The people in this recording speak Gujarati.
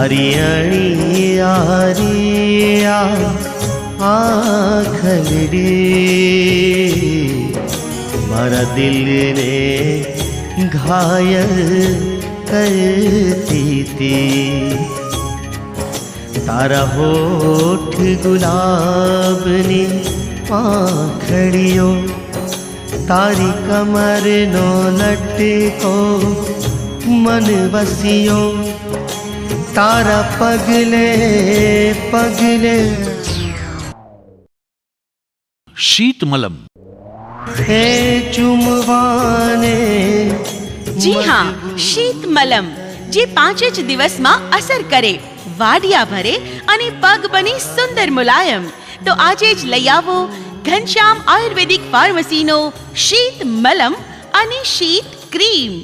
મારી અણિયારિયા આખલડી મારા દિલને ઘાયલ કરતી હતી તારા હોઠ ગુલાબની कमर તારી કમરનો લટકો મન વસિયો તારા પગલે પગલે શીતમલમ હે ચુમવાને જી હા શીત મલમ જે પાંચ જ દિવસમાં અસર કરે વાડિયા ભરે અને પગ બની સુંદર મુલાયમ તો આજે જ લઈ આવો ઘનશ્યામ આયુર્વેદિક ફાર્મસીનો શીત મલમ અને શીત ક્રીમ